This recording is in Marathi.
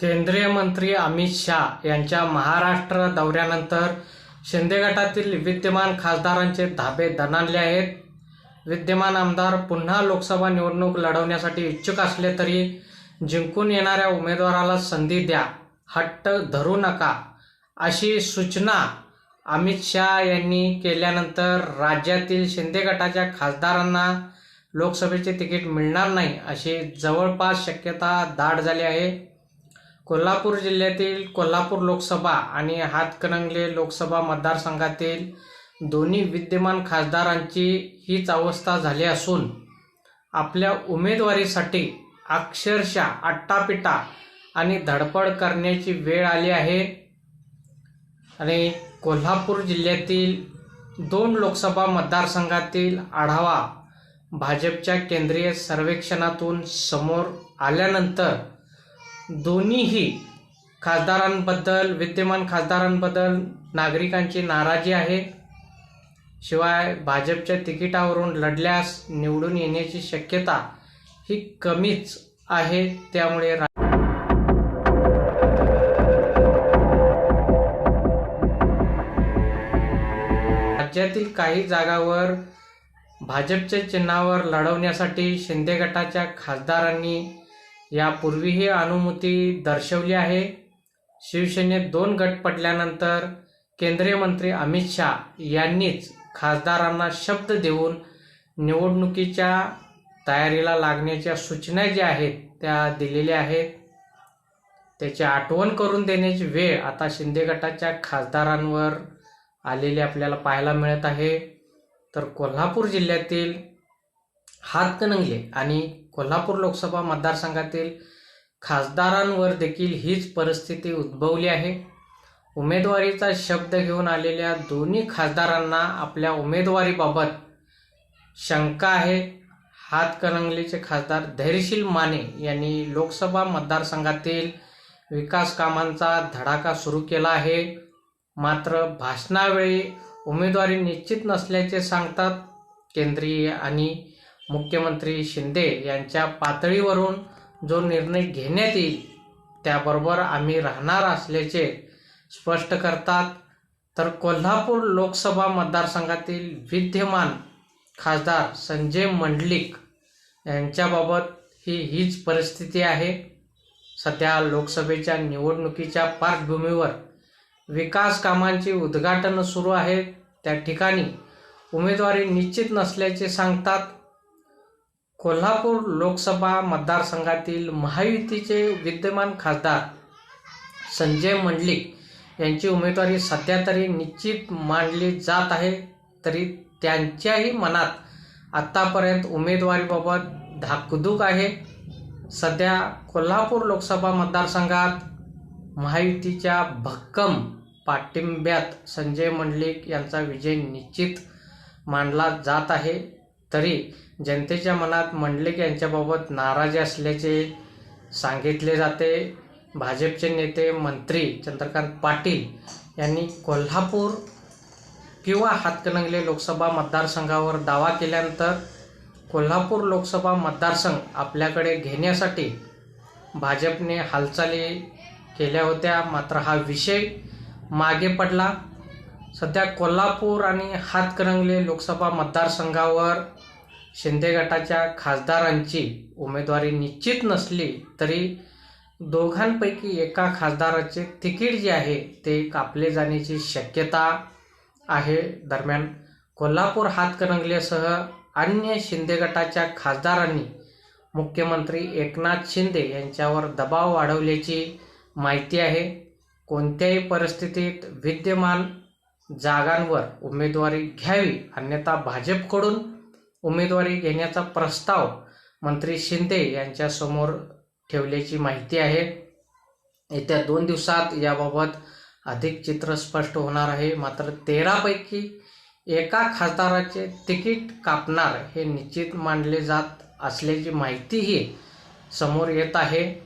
केंद्रीय मंत्री अमित शाह यांच्या महाराष्ट्र दौऱ्यानंतर शिंदे गटातील विद्यमान खासदारांचे धाबे दणाणले आहेत. विद्यमान आमदार पुन्हा लोकसभा निवडणूक लढवण्यासाठी इच्छुक असले तरी जिंकून येणाऱ्या उमेदवाराला संधी द्या हट्ट धरू नका अशी सूचना अमित शाह यांनी केल्यानंतर राज्यातील शिंदे गटाच्या खासदारांना लोकसभेचे तिकीट मिळणार नाही अशी जवळपास शक्यता दाट झाली आहे. कोल्हापूर जिल्ह्यातील कोल्हापूर लोकसभा आणि हातकणंगले लोकसभा मतदारसंघातील दोन्ही विद्यमान खासदारांची हीच अवस्था झाली असून आपल्या उमेदवारीसाठी अक्षरशः आट्टापिटा आणि धडपड करण्याची वेळ आली आहे. आणि कोल्हापूर जिल्ह्यातील दोन लोकसभा मतदारसंघातील आढावा भाजपच्या केंद्रीय सर्वेक्षणातून समोर आल्यानंतर दोन्हीही खासदारांबद्दल विद्यमान खासदारांबद्दल नागरिकांची नाराजी आहे. शिवाय भाजपच्या तिकिटावरून लढल्यास निवडून येण्याची शक्यता ही कमीच आहे त्यामुळे रा- राज्यातील काही जागावर भाजपच्या चिन्हावर लढवण्यासाठी शिंदे गटाच्या खासदारांनी यापूर्वीही अनुमती दर्शवली आहे. शिवसेनेत दोन गट पडल्यानंतर केंद्रीय मंत्री अमित शाह यांनीच खासदारांना शब्द देऊन निवडणुकीच्या तयारीला लागण्याच्या सूचना ज्या आहेत त्या दिलेल्या आहेत. त्याची आठवण करून देण्याची वेळ आता शिंदे गटाच्या खासदारांवर आलेली आपल्याला पाहायला मिळत आहे. तर कोल्हापूर जिल्ह्यातील हातकणंगले आणि कोल्हापूर लोकसभा मतदारसंघातील खासदारांवर देखील हीच परिस्थिती उद्भवली आहे. उमेदवारीचा शब्द घेऊन आलेल्या दोन्ही खासदारांना आपल्या उमेदवारीबाबत शंका आहे. हातकणंगलेचे खासदार धैर्यशील माने यांनी लोकसभा मतदारसंघातील विकास कामांचा धडाका सुरू केला आहे. मात्र भाषणावेळी उमेदवारी निश्चित नसल्याचे सांगतात केंद्रीय आणि मुख्यमंत्री शिंदे यांच्या पातळीवरून जो निर्णय घेण्यात येईल त्याबरोबर आम्ही राहणार असल्याचे स्पष्ट करतात. तर कोल्हापूर लोकसभा मतदारसंघातील विद्यमान खासदार संजय मंडलिक यांच्याबाबत ही हीच परिस्थिती आहे. सध्या लोकसभेच्या निवडणुकीच्या पार्श्वभूमीवर विकास कामांची उद्घाटनं सुरू आहेत. त्या ठिकाणी उमेदवारी निश्चित नसल्याचे सांगतात कोल्हापूर लोकसभा मतदारसंघातील महायुतीचे विद्यमान खासदार संजय मंडलिक यांची उमेदवारी सध्या तरी निश्चित मांडली जात आहे. तरी त्यांच्याही मनात आत्तापर्यंत उमेदवारीबाबत धाकधूक आहे. सध्या कोल्हापूर लोकसभा मतदारसंघात महायुतीच्या भक्कम पाठिंब्यात संजय मंडलिक यांचा विजय निश्चित मानला जात आहे. तरी जनतेच्या मनात मंडलिक यांच्याबाबत नाराजी असल्याचे सांगितले जाते. भाजपचे नेते मंत्री चंद्रकांत पाटील यांनी कोल्हापूर किंवा हातकणंगले लोकसभा मतदारसंघावर दावा केल्यानंतर कोल्हापूर लोकसभा मतदारसंघ आपल्याकडे घेण्यासाठी भाजपने हालचाली केल्या होत्या. मात्र हा विषय मागे पडला. सध्या कोल्हापूर आणि हातकणंगले लोकसभा मतदारसंघावर शिंदे गटाच्या खासदारांची उमेदवारी निश्चित नसली तरी दोघांपैकी एका खासदाराचे तिकीट जे आहे ते कापले जाण्याची शक्यता आहे. दरम्यान कोल्हापूर हातकणंगलेसह अन्य शिंदे गटाच्या खासदारांनी मुख्यमंत्री एकनाथ शिंदे यांच्यावर दबाव वाढवल्याची माहिती आहे. कोणत्याही परिस्थितीत विद्यमान जागांवर उमेदवारी घ्यावी अन्यथा भाजपकडून उमेदवारी घेण्याचा प्रस्ताव मंत्री शिंदे यांच्यासमोर ठेवल्याची माहिती आहे. येत्या दोन दिवसात याबाबत अधिक चित्र स्पष्ट होणार आहे. मात्र तेरापैकी एका खासदाराचे तिकीट कापणार हे निश्चित मानले जात असल्याची माहितीही समोर येत आहे.